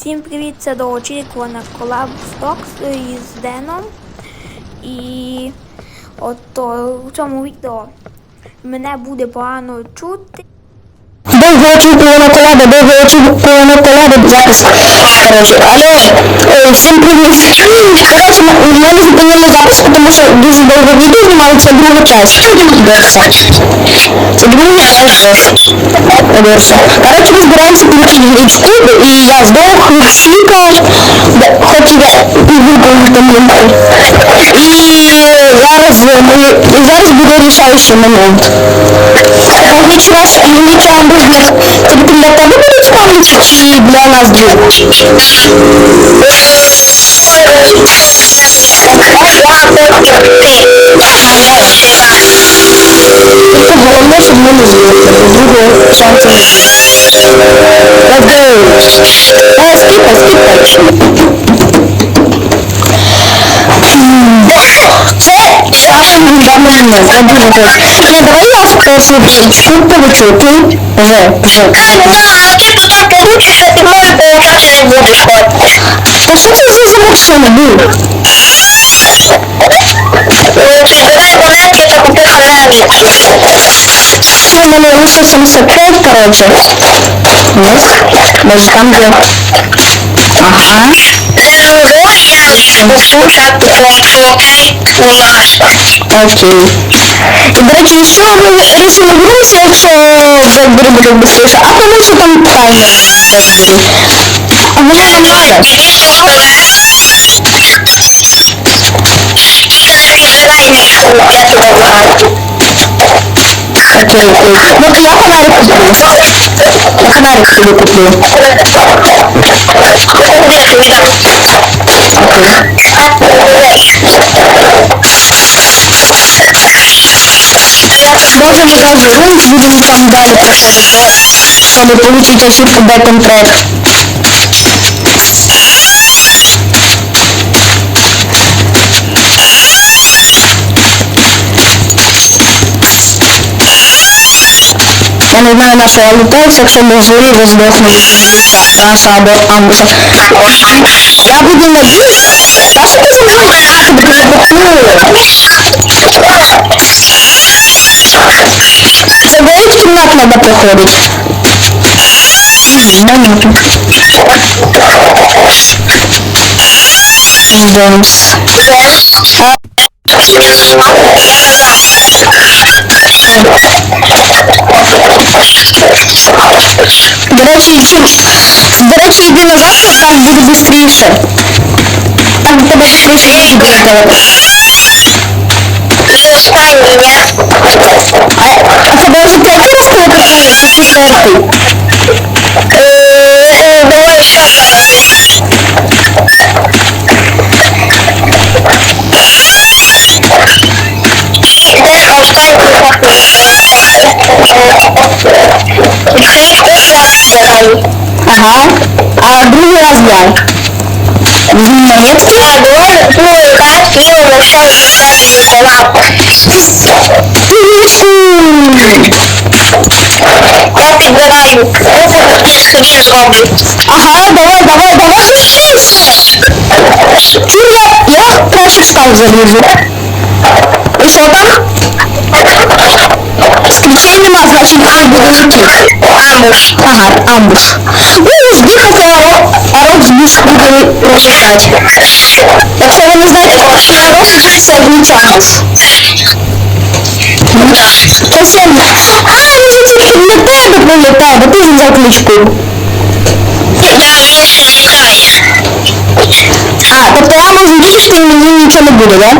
Всім привіт! Це довгоочікувана колаб Стокс із Деном. І от в цьому відео мене буде погано чути. Довгоочікувана колаба, довгоочікувана колаба, запис. Коротше, алло, е, всім привіт. Коротше, ми ми не зупинили запис, тому що дуже довго відео знімали, це друга часть. Дивіться. Це друга часть. Дивіться. Коротше, ми збираємося получити грічку, і я здох, Сіка, хотів я виповнити мінку. І зараз ми, і зараз буде рішаючий момент. Магніч вас, Магніч Амброзбір, це для тебе будуть ставляться чи для нас двох? Тільки головне, щоб ми не з'їли, другого шансу не буде. Let's go! а ты мой получать не будешь. Та що це за замок що не був? Собирай монетки, то купи халяву. Все, у мене лише 75, короче. Ось, може там є. Ага. Заработаем, послушать просто окей у нас. Окей. І, до речі, що ми вирішили грузитися, якщо вже буде буде швидше, а тому що там таймер теж буде. А може там треба? Окей, окей. Ну, я фонарик куплю. Я фонарик собі куплю. Окей. Можемо зразу рум, будемо там далі проходити, бо не получить ошибку бетон трек. Я не знаю, на що я лутаюсь, якщо можливо здохну від Ілліча, наша або Sabe de uma. Acho que eu não sabe de uma Você vê que não é da procura. Momento. Vamos. Vamos. чим... До речі, йди назад, так буде швидше. Так до тебе швидше буде телепортатися. И останній, ні? А, а тебе вже третій раз телепортує, чи четвертий? Е, е, Давай ще Ага. А другий раз дай. Візьми монетки. А, давай ну, картки і лише записати колаб. Я підбираю. Ось собі зроблю. Ага, давай, давай, давай швидше. Чур, я, я краще встав залізу. І що там? Ключей нема, значить амбуш летить. Амуш. Ага, амбуш. Ну, жди, поки Роксбуш буде прочитати. Якщо ви не знаєте, на Роксбуш це Глічанус. Це сьогодні. А, він же тільки на тебе прилітає, бо ти ж взяв ключку. Я він ще літає. А, тобто я можу їхати і мені нічого не буде, да?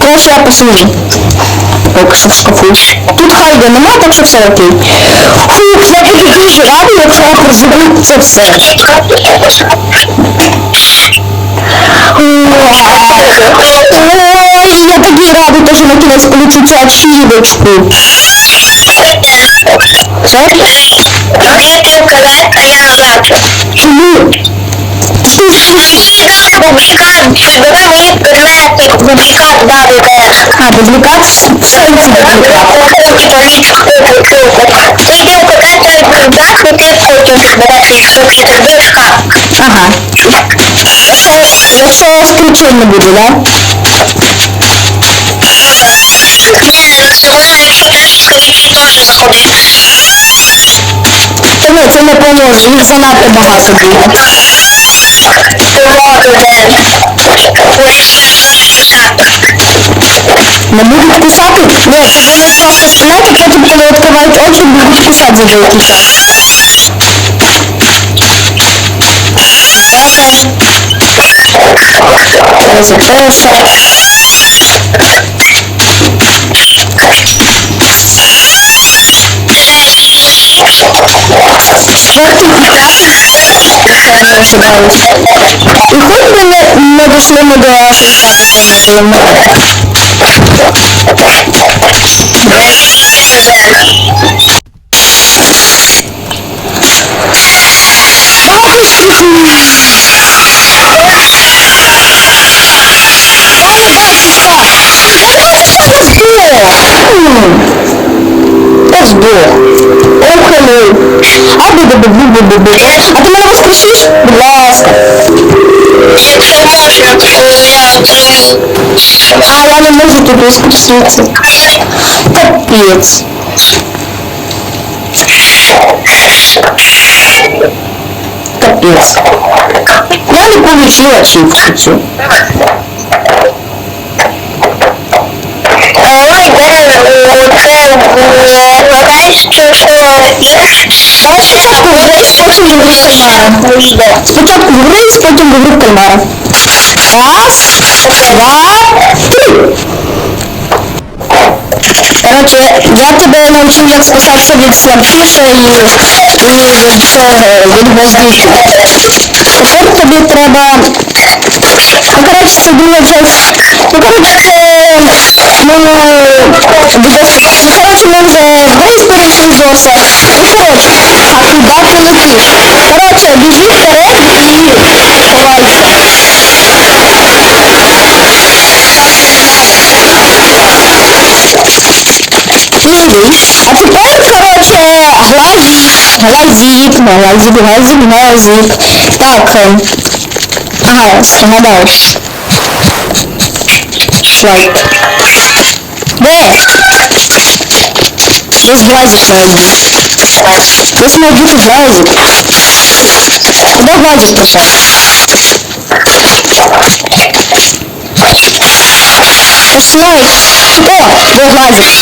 Краще я посижу. Поки що шкафу. Тут хайда нема, так що все окей. Фух, я буду дуже радий, якщо я проживу це все. Ой, я такий радий, що на кінець получу цю ачівочку. Вийти вперед, А, публикация? Сайт Ага. Це включення буде, да? Та ні, це не поможе, їх занадто багато буде. Того один. Ось 60. Не будуть кусати? Ні, це будуть просто стоять, а потім, коли відкривають очі, будуть кусати за деякий час. Окей. Це перше. Cidades. E quando uma pessoa mudar That's bull. Oh, hello. I did the boo boo boo boo. Охолив. А бу бу бу бу бу бу А ти мене воскресиш? Будь ласка. Якщо можна, коли я отримую. А я не можу тут воскресити. Капець. Капець. Я не получила чіпсу цю. Ой, де оце вважаєш, що що Давай спочатку вгриз, потім в гру кальмара. відео. Спочатку вгриз, потім в гру кальмара. Раз, два, три. Короче, я тебе навчив, як спасатися від слабкіша і, і від цього, від гвоздики. Тепер тобі треба... Ну, коротше, це друга часть. Ну, коротше, це... Ми... Because... Ну, коротше, ми вже вгриз перейшли Зоса. Ну, коротше, а куди ти летиш? Коротше, біжи вперед і ховайся. Ні. А тепер, короче, глазик, глазик, глазик, глазик, глазик. Так, ага, згадав. Слайд. Де? Десь глазик бути. Десь має бути глазик. Куди глазик? Та слайд. О, де глазик?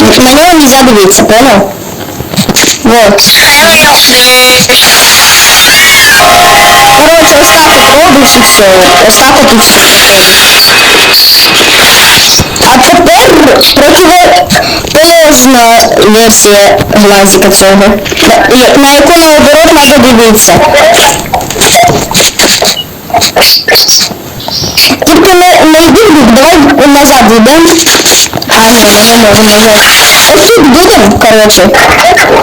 На него нельзя дивиться, понял? Вот Короче, ось так от робиш і все. Ось так от і все. А тепер противоположна версія глазика цього. На, я- на яку наоборот треба дивитися. Тільки не, не йди в бік, давай назад йдемо. А, ні, ми не можемо назад. Ось тут будемо, коротше.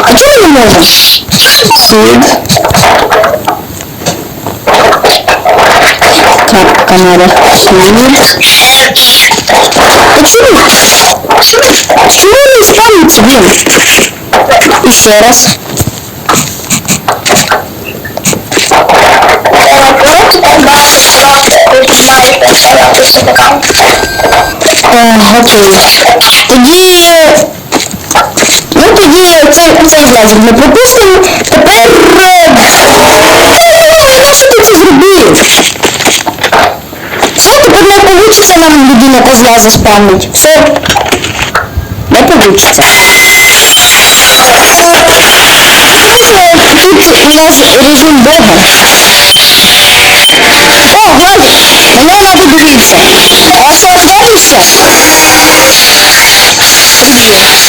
А чого не можемо? Сід. Кнопка надо. Сід. А чому? Чому не ставиться він? І ще раз. Просто так браузер не пропустимо. Тепер Red. Що ти це зробив? Все, тепер не вийде нам людина козла заспавнить. Все. Не вийде. Тут у нас режим Бога. О, гай! Воно надо дивитися. А все, хватиться? Ні.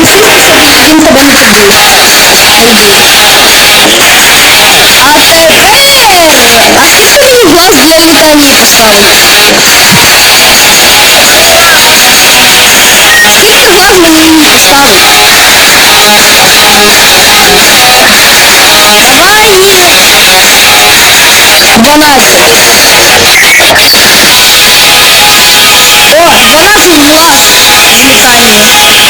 Ось глазик, короче. Так. Треба присістися, він тебе не поб'є. Не б'є. А тепер поставити. А скільки можна на ній поставити? Давай їх 12. О, 12 глаз літає. І треба спойти або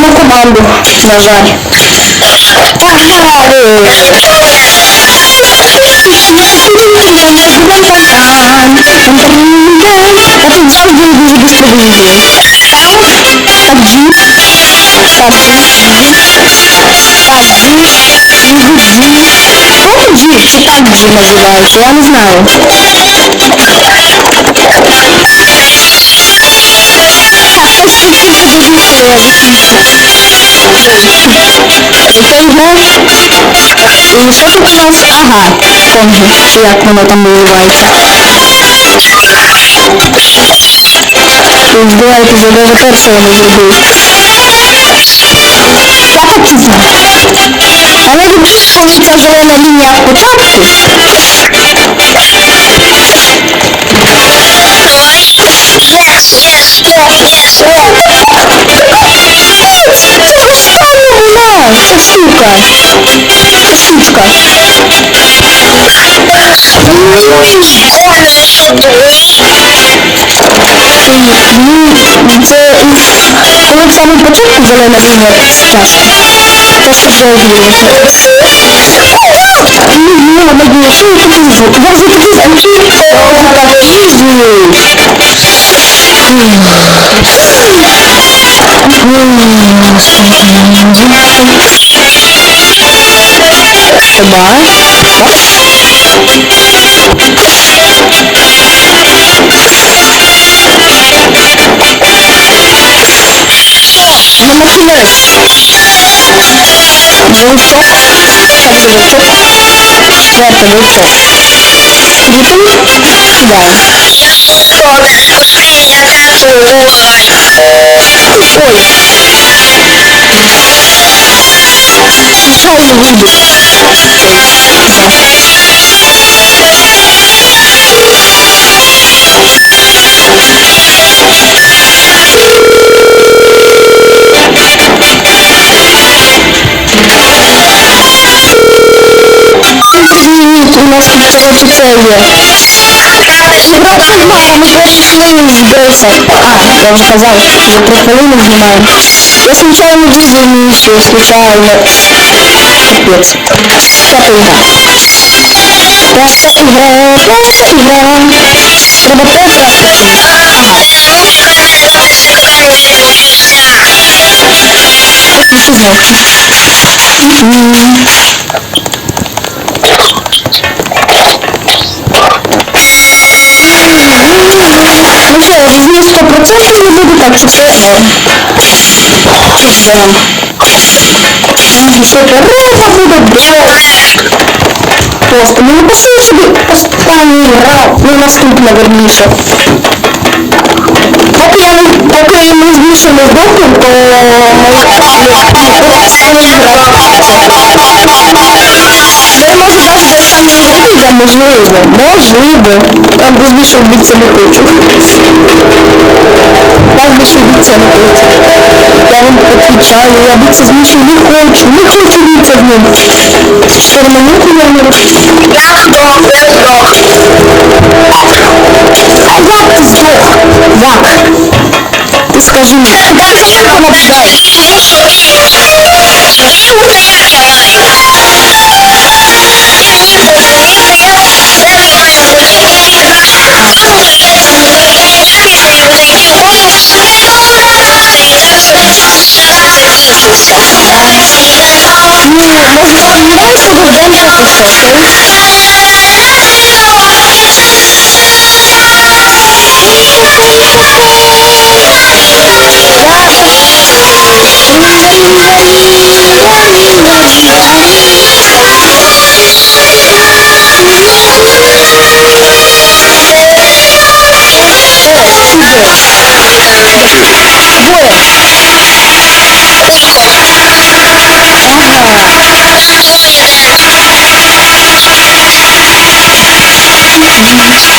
no comando, Nazari. Apesar de um vídeo disponível, a Jeep, a Sato, виключу. Окей, грав. І що тут у нас? Ага, чи як воно там називається. Здавайте, я даже першого не зробив. Я A może być stworzona zielona linia od początku? Czasówka. Czasówka. Musisz to jest na samym początku zielona linia. Tak. Tomar? Tá? Nummer 5. Zoenstok, verkeerde kop, werken hoofdkop. Grieten, gedaan. Voor, ooi. Voor, hoede, afgekeerd, gedaan. нас тут коротше це є. Ігра в кальмара, ми пройшли з Грейса. А, я вже казав, вже три хвилини знімаємо. Я случайно вижу миссию, случайно. Капец. Пятая игра. Пятая игра, пятая игра. Треба Петра скачати. Ага. Ти знаєш. М. Ну що, я візьму 100% не буду, так що все норм. Чудово. Ага, супер. Риба буде добре. просто. Ну напиши собі останній раунд, ну наступне верніше. Поки я не, поки ми з Мішою не здохнемо, то ми спробуємо Я можу навіть десь там зробити, можливо, можливо. Там без більше биться не хочу. Так більше биться не хочу. Я вам відповідаю, я биться з Мішою не хочу. Не хочу битися з ним. Переманути я не роблю. Я здох, я здох. А як ти здох? Як? Ти скажи мені. Як вона вдає? Ні, може estou muito contente de estar com vocês. Thank you. Thank Yes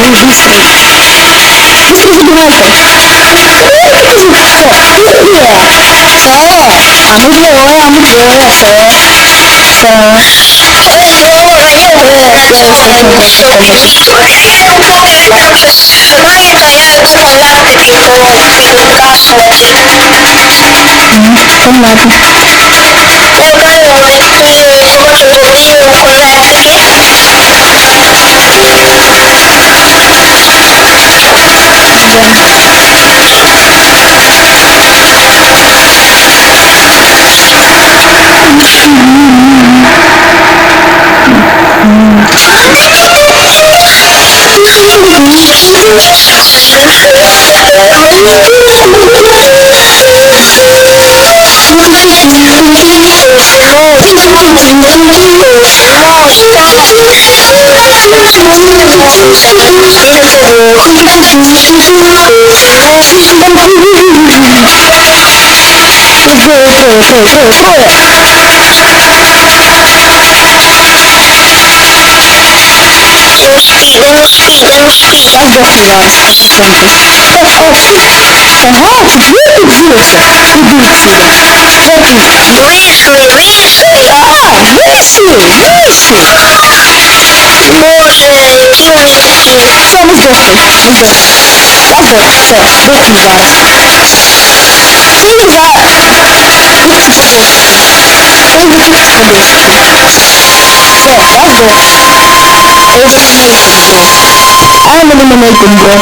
não existe. Isso é ignorância. Isso é ignorância. Isso é. É. A mulher, a mulher, só. Só. Thank you. Oh, Neste eu não recebendo yes, yes morrem todos, somos vocês, vocês, vocês são vítimas. Quem não vai resistir? Quem não resiste? Derrota ou renúncia? Amo no momento bom.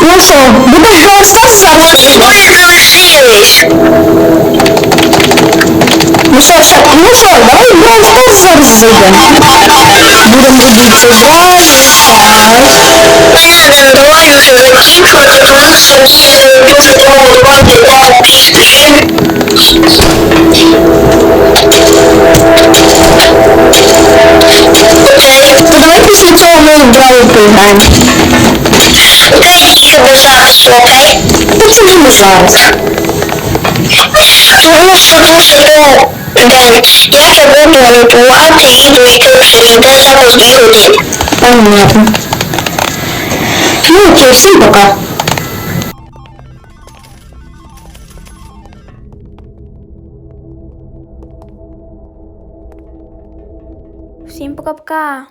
Não sou, do que eu faço. Os Guerreiros Dias. Ну що, будеш Brawl Stars зараз? Ви залишились. Ну що, що, да, если угодно манипулятор или что-то, тогда сам сделайте. Понятно. Ну, окей, всем пока. Всем пока-пока.